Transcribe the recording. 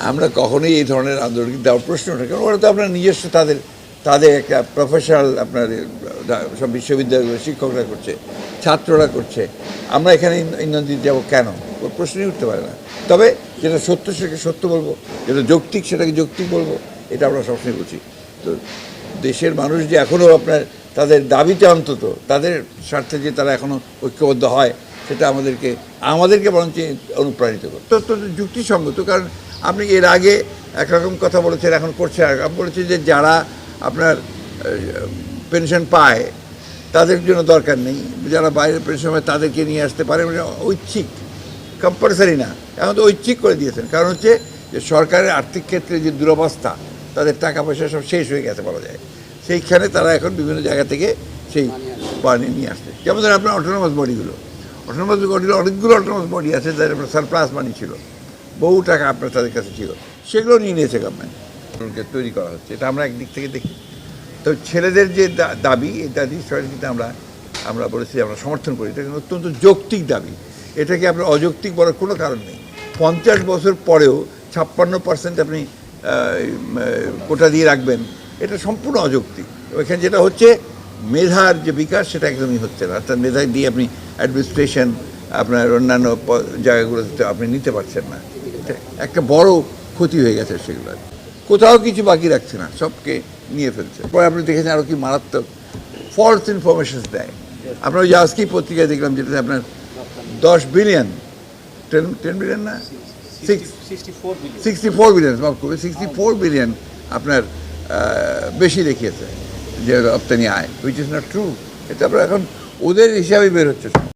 আমরা কখনোই এই ধরনের আন্দোলন দেওয়ার প্রশ্ন ওঠে কারণ ওরা তো আপনার নিজস্ব, তাদের তাদের একটা প্রফেশনাল আপনার সব বিশ্ববিদ্যালয়গুলো শিক্ষকরা করছে, ছাত্ররা করছে। আমরা এখানে ইন- ইন্ধন যাব কেন? ওর প্রশ্নই উঠতে পারে না। তবে যেটা সত্য সেটাকে সত্য বলব, যেটা যৌক্তিক সেটাকে যৌক্তিক বলব, এটা আমরা সবসময় বলছি তো দেশের মানুষ যে এখনও আপনার, তাদের দাবিতে অন্তত, তাদের স্বার্থে যে তারা এখনও ঐক্যবদ্ধ হয় সেটা আমাদেরকে আমাদেরকে বরঞ্চ অনুপ্রাণিত করে তো তো যুক্তিসঙ্গত কারণ আপনি এর আগে একরকম কথা বলেছেন এখন করছে আর আমি বলেছি যে যারা আপনার পেনশন পায় তাদের জন্য দরকার নেই। যারা বাইরে পেনশন পায় তাদেরকে নিয়ে আসতে পারে মানে ঐচ্ছিক কম্পালসারি না। এখন তো ঐচ্ছিক করে দিয়েছেন। কারণ হচ্ছে যে সরকারের আর্থিক ক্ষেত্রে যে দুরবস্থা তাদের টাকা পয়সা সব শেষ হয়ে গেছে বলা যায়। সেইখানে তারা এখন বিভিন্ন জায়গা থেকে সেই পানি নিয়ে আসছে। যেমন ধরেন আপনার অটোনোমাস বডিগুলো অটোনোমাস বডিগুলো অনেকগুলো অটোনোমাস বডি আছে যাদের আপনার সারপ্লাস মানি ছিল। বহু টাকা আপনার তাদের কাছে ছিল। সেগুলো নিয়ে নিয়েছে গভর্নমেন্ট তৈরি করা হচ্ছে। এটা আমরা একদিক থেকে দেখি। তো ছেলেদের যে দাবি, এই দাবি সরকারকে আমরা আমরা বলেছি আমরা সমর্থন করি। এটা কিন্তু অত্যন্ত যৌক্তিক দাবি। এটাকে আপনার অযৌক্তিক বলার কোনো কারণ নেই। পঞ্চাশ বছর পরেও ছাপ্পান্ন পার্সেন্ট আপনি কোটা দিয়ে রাখবেন। এটা সম্পূর্ণ অযৌক্তিক। এখানে যেটা হচ্ছে মেধার যে বিকাশ সেটা একদমই হচ্ছে না। অর্থাৎ মেধা দিয়ে আপনি অ্যাডমিনিস্ট্রেশন আপনার অন্যান্য জায়গাগুলোতে আপনি নিতে পারছেন না। একটা বড় ক্ষতি হয়ে গেছে সেগুলো। কোথাও কিছু বাকি রাখছে না সবকে নিয়ে ফেলছে। পরে আপনি দেখেছেন আরও কি মারাত্মক ফলস ইনফরমেশন দেয়। আপনার ওই আজকেই পত্রিকায় দেখলাম যেটাতে আপনার দশ বিলিয়ন টেন টেন বিলিয়ন না? Six sixty four billion sixty four billion আপনার বেশি দেখিয়েছে। যে রপ্তানি আয় উইচ ইজ নট ট্রু এটা এখন ওদের হিসাবে বের হচ্ছে।